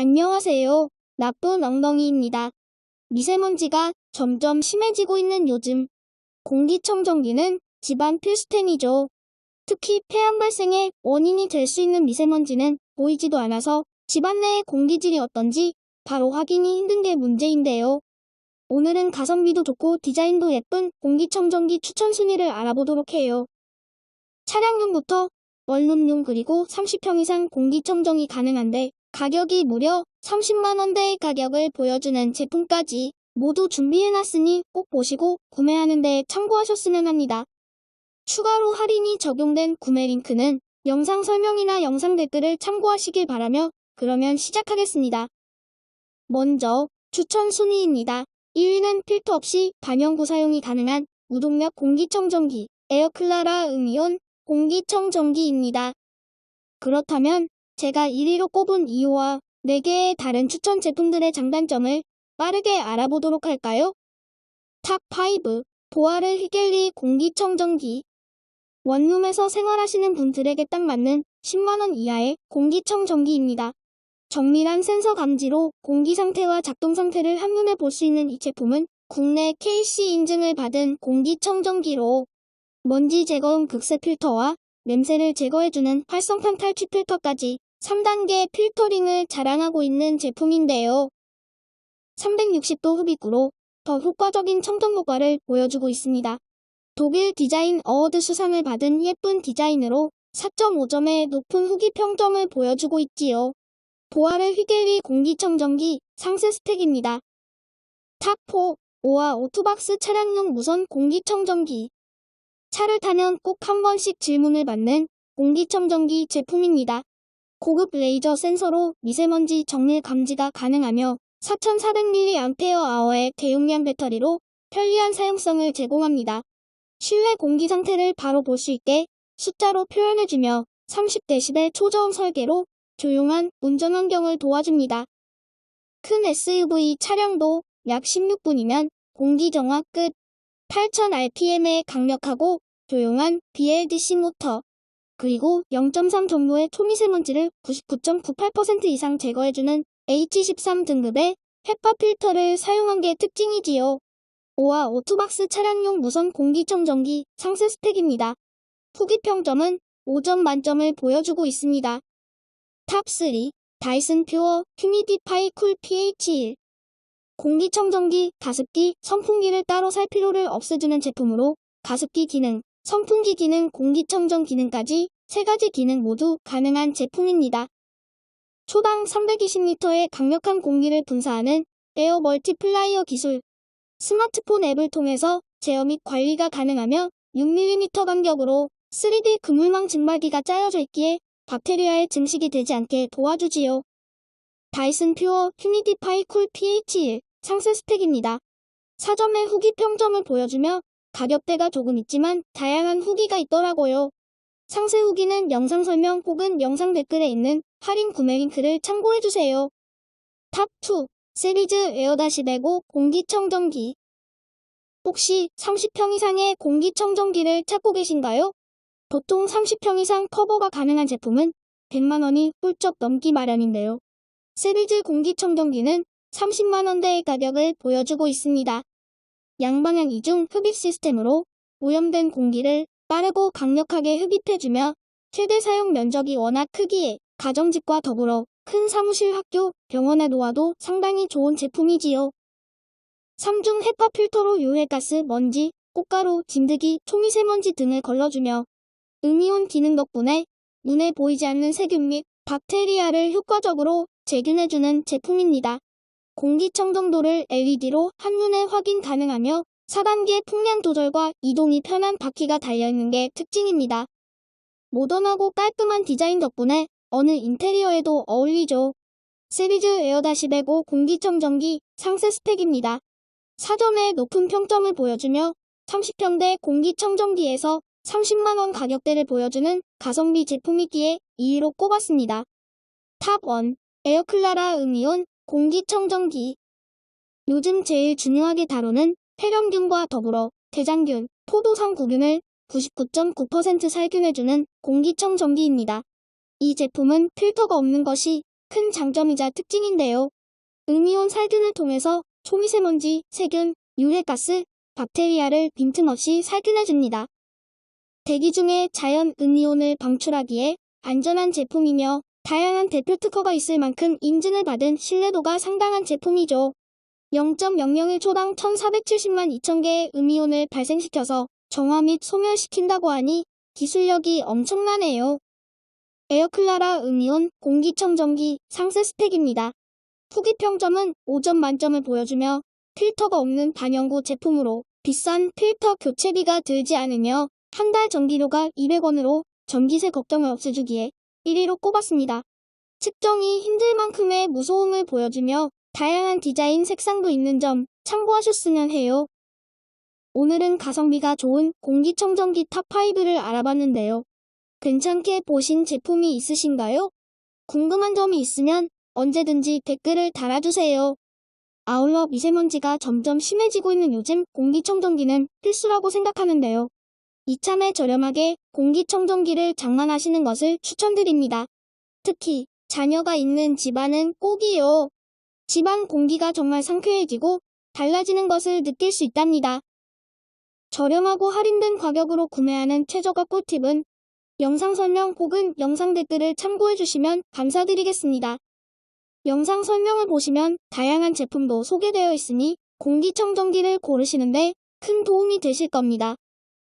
안녕하세요. 나쁜 엉덩이입니다. 미세먼지가 점점 심해지고 있는 요즘 공기청정기는 집안 필수템이죠. 특히 폐암 발생의 원인이 될 수 있는 미세먼지는 보이지도 않아서 집안 내의 공기질이 어떤지 바로 확인이 힘든 게 문제인데요. 오늘은 가성비도 좋고 디자인도 예쁜 공기청정기 추천 순위를 알아보도록 해요. 차량용부터 원룸용 그리고 30평 이상 공기청정이 가능한데 가격이 무려 30만원대의 가격을 보여주는 제품까지 모두 준비해놨으니 꼭 보시고 구매하는 데 참고하셨으면 합니다. 추가로 할인이 적용된 구매 링크는 영상 설명이나 영상 댓글을 참고하시길 바라며 그러면 시작하겠습니다. 먼저 추천 순위입니다. 1위는 필터 없이 반영구 사용이 가능한 무동력 공기청정기 에어클라라 음이온 공기청정기입니다. 그렇다면 제가 1위로 꼽은 이유와 4개의 다른 추천 제품들의 장단점을 빠르게 알아보도록 할까요? 탑5 보아르 히겔리 공기청정기 원룸에서 생활하시는 분들에게 딱 맞는 10만원 이하의 공기청정기입니다. 정밀한 센서 감지로 공기 상태와 작동 상태를 한눈에 볼 수 있는 이 제품은 국내 KC 인증을 받은 공기청정기로 먼지 제거용 극세 필터와 냄새를 제거해주는 활성탄 탈취 필터까지 3단계 필터링을 자랑하고 있는 제품인데요. 360도 흡입구로 더 효과적인 청정 효과를 보여주고 있습니다. 독일 디자인 어워드 수상을 받은 예쁜 디자인으로 4.5점의 높은 후기 평점을 보여주고 있지요. 보아르 휘겔리 공기청정기 상세 스펙입니다. 탑4 오아 오토박스 차량용 무선 공기청정기 차를 타면 꼭 한 번씩 질문을 받는 공기청정기 제품입니다. 고급 레이저 센서로 미세먼지 정밀 감지가 가능하며 4400mAh의 대용량 배터리로 편리한 사용성을 제공합니다. 실내 공기 상태를 바로 볼 수 있게 숫자로 표현해주며 30dB 초저음 설계로 조용한 운전 환경을 도와줍니다. 큰 SUV 차량도 약 16분이면 공기 정화 끝. 8000rpm의 강력하고 조용한 BLDC 모터. 그리고 0.3 정도의 초미세먼지를 99.98% 이상 제거해주는 H13 등급의 헤파 필터를 사용한 게 특징이지요. 5와 오토박스 차량용 무선 공기청정기 상세 스펙입니다. 후기 평점은 5점 만점을 보여주고 있습니다. 탑3 다이슨 퓨어 휴미디파이 쿨 PH1 공기청정기, 가습기, 선풍기를 따로 살 필요를 없애주는 제품으로 가습기 기능, 선풍기 기능, 공기청정 기능까지 세 가지 기능 모두 가능한 제품입니다. 초당 320리터의 강력한 공기를 분사하는 에어 멀티플라이어 기술, 스마트폰 앱을 통해서 제어 및 관리가 가능하며 6mm 간격으로 3D 그물망 증발기가 짜여져 있기에 박테리아의 증식이 되지 않게 도와주지요. 다이슨 퓨어 휴미디파이 쿨 PH1 상세 스펙입니다. 사점의 후기 평점을 보여주며 가격대가 조금 있지만 다양한 후기가 있더라고요. 상세 후기는 영상 설명 혹은 영상 댓글에 있는 할인 구매 링크를 참고해주세요. 탑2 시리즈 에어다시105 공기청정기 혹시 30평 이상의 공기청정기를 찾고 계신가요? 보통 30평 이상 커버가 가능한 제품은 100만원이 훌쩍 넘기 마련인데요. 시리즈 공기청정기는 30만원대의 가격을 보여주고 있습니다. 양방향 이중 흡입 시스템으로 오염된 공기를 빠르고 강력하게 흡입해주며 최대 사용 면적이 워낙 크기에 가정집과 더불어 큰 사무실 학교, 병원에 놓아도 상당히 좋은 제품이지요. 3중 헤파 필터로 유해가스, 먼지, 꽃가루, 진드기, 초미세먼지 등을 걸러주며 음이온 기능 덕분에 눈에 보이지 않는 세균 및 박테리아를 효과적으로 제균해주는 제품입니다. 공기청정도를 LED로 한눈에 확인 가능하며 4단계 풍량 조절과 이동이 편한 바퀴가 달려있는 게 특징입니다. 모던하고 깔끔한 디자인 덕분에 어느 인테리어에도 어울리죠. 시리즈 에어다시105 공기청정기 상세 스펙입니다. 4점의 높은 평점을 보여주며 30평대 공기청정기에서 30만원 가격대를 보여주는 가성비 제품이기에 2위로 꼽았습니다. 탑1 에어클라라 음이온 공기청정기 요즘 제일 중요하게 다루는 폐렴균과 더불어 대장균, 포도상 구균을 99.9% 살균해주는 공기청정기입니다. 이 제품은 필터가 없는 것이 큰 장점이자 특징인데요. 음이온 살균을 통해서 초미세먼지, 세균, 유해가스, 박테리아를 빈틈없이 살균해줍니다. 대기 중에 자연 음이온을 방출하기에 안전한 제품이며 다양한 대표 특허가 있을 만큼 인증을 받은 신뢰도가 상당한 제품이죠. 0.001초당 1470만 2000개의 음이온을 발생시켜서 정화 및 소멸시킨다고 하니 기술력이 엄청나네요. 에어클라라 음이온 공기청정기 상세 스펙입니다. 후기 평점은 5점 만점을 보여주며 필터가 없는 반영구 제품으로 비싼 필터 교체비가 들지 않으며 한 달 전기료가 200원으로 전기세 걱정을 없애주기에 1위로 꼽았습니다. 측정이 힘들 만큼의 무소음을 보여주며 다양한 디자인 색상도 있는 점 참고하셨으면 해요. 오늘은 가성비가 좋은 공기청정기 탑5를 알아봤는데요. 괜찮게 보신 제품이 있으신가요? 궁금한 점이 있으면 언제든지 댓글을 달아주세요. 아울러 미세먼지가 점점 심해지고 있는 요즘 공기청정기는 필수라고 생각하는데요. 이참에 저렴하게 공기청정기를 장만하시는 것을 추천드립니다. 특히 자녀가 있는 집안은 꼭이요. 집안 공기가 정말 상쾌해지고 달라지는 것을 느낄 수 있답니다. 저렴하고 할인된 가격으로 구매하는 최저가 꿀팁은 영상 설명 혹은 영상 댓글을 참고해 주시면 감사드리겠습니다. 영상 설명을 보시면 다양한 제품도 소개되어 있으니 공기청정기를 고르시는데 큰 도움이 되실 겁니다.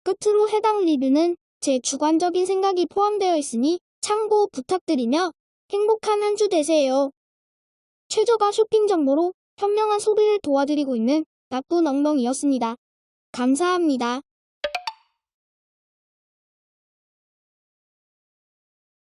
끝으로 해당 리뷰는 제 주관적인 생각이 포함되어 있으니 참고 부탁드리며 행복한 한 주 되세요. 최저가 쇼핑 정보로 현명한 소비를 도와드리고 있는 나쁜 엉덩이였습니다. 감사합니다.